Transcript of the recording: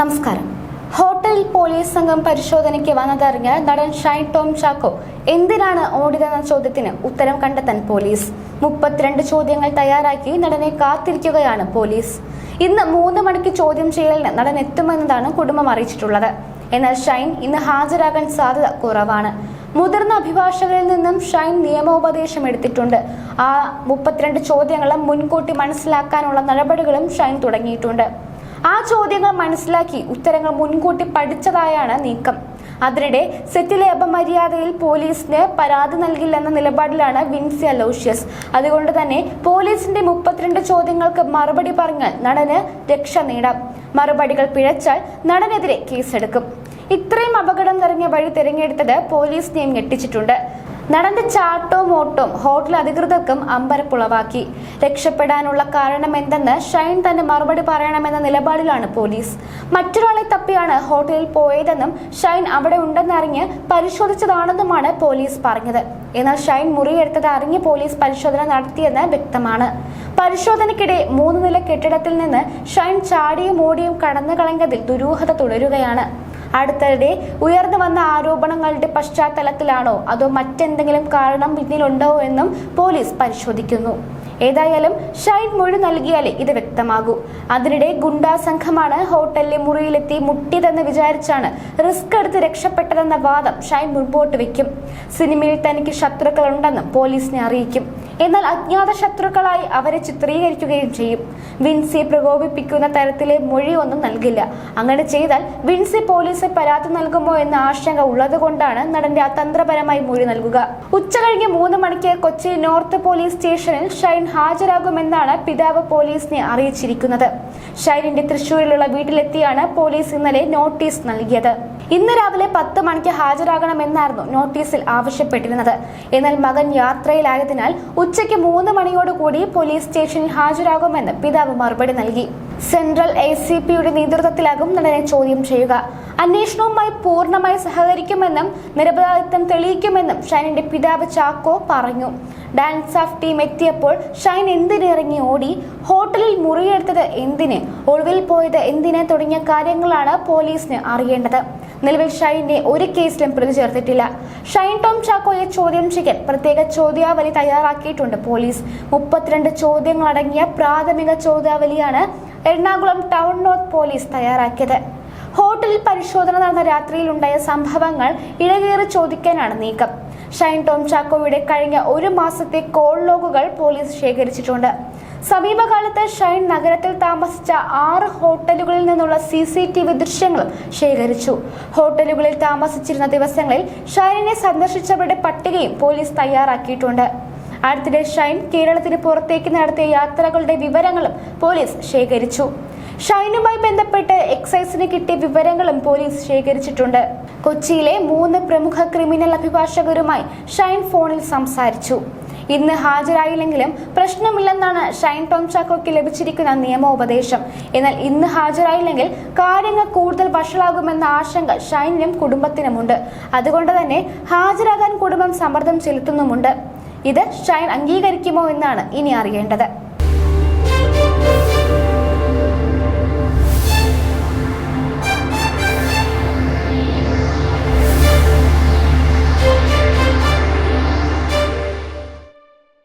നമസ്കാരം. Hotel police സംഘം പരിശോധനയ്ക്ക് വന്നതറിഞ്ഞ നടൻ ഷൈൻ ടോം ചാക്കോ എന്തിനാണ് ഓടിയതെന്ന ചോദ്യത്തിന് ഉത്തരം കണ്ടെത്താൻ പോലീസ്. മുപ്പത്തിരണ്ട് ചോദ്യങ്ങൾ തയ്യാറാക്കി നടനെ കാത്തിരിക്കുകയാണ് പോലീസ്. ഇന്ന് മൂന്ന് മണിക്ക് ചോദ്യം ചെയ്യലിന് നടൻ എത്തുമെന്നതാണ് കുടുംബം അറിയിച്ചിട്ടുള്ളത്. എന്നാൽ ഷൈൻ ഇന്ന് ഹാജരാകാൻ സാധ്യത കുറവാണ്. മുതിർന്ന അഭിഭാഷകരിൽ നിന്നും ഷൈൻ നിയമോപദേശം എടുത്തിട്ടുണ്ട്. ആ മുപ്പത്തിരണ്ട് ചോദ്യങ്ങളും മുൻകൂട്ടി മനസ്സിലാക്കാനുള്ള നടപടികളും ഷൈൻ തുടങ്ങിയിട്ടുണ്ട്. ആ ചോദ്യങ്ങൾ മനസ്സിലാക്കി ഉത്തരങ്ങൾ മുൻകൂട്ടി പഠിച്ചതായാണ് നീക്കം. അതിനിടെ സെറ്റിലെ അപമര്യാദയിൽ പോലീസിന് പരാതി നൽകില്ലെന്ന നിലപാടിലാണ് വിൻസി അലോഷ്യസ്. അതുകൊണ്ട് തന്നെ പോലീസിന്റെ മുപ്പത്തിരണ്ട് ചോദ്യങ്ങൾക്ക് മറുപടി പറഞ്ഞാൽ നടന് രക്ഷ നേടാം. മറുപടികൾ പിഴച്ചാൽ നടനെതിരെ കേസെടുക്കും. ഇത്രയും അപകടം നിറഞ്ഞ വഴി തിരഞ്ഞെടുത്തത് പോലീസിനെയും ഞെട്ടിച്ചിട്ടുണ്ട്. നടന്റെ ചാട്ടവും ഓട്ടവും ഹോട്ടൽ അധികൃതർക്കും അമ്പരപ്പുളവാക്കി. രക്ഷപ്പെടാനുള്ള കാരണം എന്തെന്ന് ഷൈൻ തന്നെ മറുപടി പറയണമെന്ന നിലപാടിലാണ് പോലീസ്. മറ്റൊരാളെ തപ്പിയാണ് ഹോട്ടലിൽ പോയതെന്നും ഷൈൻ അവിടെ ഉണ്ടെന്നറിഞ്ഞ് പരിശോധിച്ചതാണെന്നുമാണ് പോലീസ് പറഞ്ഞത്. എന്നാൽ ഷൈൻ മുറിയെടുത്തത് അറിഞ്ഞ് പോലീസ് പരിശോധന നടത്തിയെന്ന് വ്യക്തമാണ്. പരിശോധനയ്ക്കിടെ മൂന്ന് നില കെട്ടിടത്തിൽ നിന്ന് ഷൈൻ ചാടിയും ഓടിയും കടന്നു കളഞ്ഞതിൽ ദുരൂഹത തുടരുകയാണ്. അടുത്തിടെ ഉയർന്നു വന്ന ആരോപണങ്ങളുടെ പശ്ചാത്തലത്തിലാണോ? അതോ മറ്റെന്തെങ്കിലും കാരണം പിന്നിലുണ്ടോ എന്നും പോലീസ് പരിശോധിക്കുന്നു. ഏതായാലും ഷൈൻ മൊഴി നൽകിയാലേ ഇത് വ്യക്തമാകൂ. അതിനിടെ ഗുണ്ടാ സംഘമാണ് ഹോട്ടലിലെ മുറിയിലെത്തി മുട്ടിയതെന്ന് വിചാരിച്ചാണ് റിസ്ക് എടുത്ത് രക്ഷപ്പെട്ടതെന്ന വാദം ഷൈൻ മുൻപോട്ട് വെക്കും. സിനിമയിൽ തനിക്ക് ശത്രുക്കളുണ്ടെന്നും പോലീസിനെ അറിയിക്കും. എന്നാൽ അജ്ഞാത ശത്രുക്കളായി അവരെ ചിത്രീകരിക്കുകയും ചെയ്യും. വിൻസി പ്രകോപിപ്പിക്കുന്ന തരത്തിലെ മൊഴിയൊന്നും നൽകില്ല. അങ്ങനെ ചെയ്താൽ വിൻസി പോലീസ് പരാതി നൽകുമോ എന്ന ആശങ്ക ഉള്ളതുകൊണ്ടാണ് നടന്റെ അതന്ത്രപരമായി മൊഴി നൽകുക. ഉച്ചകഴിഞ്ഞ് മൂന്ന് മണിക്ക് കൊച്ചി നോർത്ത് പോലീസ് സ്റ്റേഷനിൽ ഷൈൻ ഹാജരാകുമെന്നാണ് പിതാവ് പോലീസിനെ അറിയിച്ചിരിക്കുന്നത്. ഷൈനിന്റെ തൃശൂരിലുള്ള വീട്ടിലെത്തിയാണ് പോലീസ് ഇന്നലെ നോട്ടീസ് നൽകിയത്. ഇന്ന് രാവിലെ പത്ത് മണിക്ക് ഹാജരാകണമെന്നായിരുന്നു നോട്ടീസിൽ ആവശ്യപ്പെട്ടിരുന്നത്. എന്നാൽ മകൻ യാത്രയിലായതിനാൽ ഉച്ചയ്ക്ക് മൂന്ന് മണിയോടുകൂടി പോലീസ് സ്റ്റേഷനിൽ ഹാജരാകുമെന്ന് പിതാവ് മറുപടി നൽകി. സെൻട്രൽ എ സി പിയുടെ നേതൃത്വത്തിലാകും നടനെ ചോദ്യം ചെയ്യുക. അന്വേഷണവുമായി പൂർണമായി സഹകരിക്കുമെന്നും നിരപരാധിത്വം തെളിയിക്കുമെന്നും ഷൈനിന്റെ പിതാവ് ചാക്കോ പറഞ്ഞു. ഡാൻസ് ഓഫ് ടീം എത്തിയപ്പോൾ ഷൈൻ എന്തിനിറങ്ങി ഓടി? ഹോട്ടലിൽ മുറിയെടുത്തത് എന്തിന്? ഒളിവിൽ പോയത് എന്തിന്? തുടങ്ങിയ കാര്യങ്ങളാണ് പോലീസിന് അറിയേണ്ടത്. നിലവിൽ ഷൈനെ ഒരു കേസിലും പ്രതി ചേർത്തിട്ടില്ല. ഷൈൻ ടോം ചാക്കോയെ ചോദ്യം ചെയ്യാൻ പ്രത്യേക ചോദ്യാവലി തയ്യാറാക്കിയിട്ടുണ്ട് പോലീസ്. മുപ്പത്തിരണ്ട് ചോദ്യങ്ങളടങ്ങിയ പ്രാഥമിക ചോദ്യാവലിയാണ് എറണാകുളം ടൗൺ നോർത്ത് പോലീസ് തയ്യാറാക്കിയത്. ഹോട്ടലിൽ പരിശോധന നടന്ന രാത്രിയിലുണ്ടായ സംഭവങ്ങൾ ഇഴകേറി ചോദിക്കാനാണ് നീക്കം. ഷൈൻ ടോം ചാക്കോയുടെ കഴിഞ്ഞ ഒരു മാസത്തെ കോൾ ലോഗുകൾ പോലീസ് ശേഖരിച്ചിട്ടുണ്ട്. സമീപകാലത്ത് ഷൈൻ നഗരത്തിൽ താമസിച്ച ആറ് ഹോട്ടലുകളിൽ നിന്നുള്ള സി സി ടി വി ദൃശ്യങ്ങളും ശേഖരിച്ചു. ഹോട്ടലുകളിൽ താമസിച്ചിരുന്ന ദിവസങ്ങളിൽ ഷൈനിനെ സന്ദർശിച്ചവരുടെ പട്ടികയും പോലീസ് തയ്യാറാക്കിയിട്ടുണ്ട്. അടുത്തിടെ ഷൈൻ കേരളത്തിന് പുറത്തേക്ക് നടത്തിയ യാത്രകളുടെ വിവരങ്ങളും പോലീസ് ശേഖരിച്ചു. ഷൈനുമായി ബന്ധപ്പെട്ട് എക്സൈസിന് കിട്ടിയ വിവരങ്ങളും പോലീസ് ശേഖരിച്ചിട്ടുണ്ട്. കൊച്ചിയിലെ മൂന്ന് പ്രമുഖ ക്രിമിനൽ അഭിഭാഷകരുമായി ഷൈൻ ഫോണിൽ സംസാരിച്ചു. ഇന്ന് ഹാജരായില്ലെങ്കിലും പ്രശ്നമില്ലെന്നാണ് ഷൈൻ ടോം ചാക്കോയ്ക്ക് ലഭിച്ചിരിക്കുന്ന നിയമോപദേശം. എന്നാൽ ഇന്ന് ഹാജരായില്ലെങ്കിൽ കാര്യങ്ങൾ കൂടുതൽ വഷളാകുമെന്ന ആശങ്ക ഷൈനിനും കുടുംബത്തിനുമുണ്ട്. അതുകൊണ്ട് തന്നെ ഹാജരാകാൻ കുടുംബം സമ്മർദ്ദം ചെലുത്തുന്നുമുണ്ട്. ഇത് ഷൈൻ അംഗീകരിക്കുമോ എന്നാണ് ഇനി അറിയേണ്ടത്.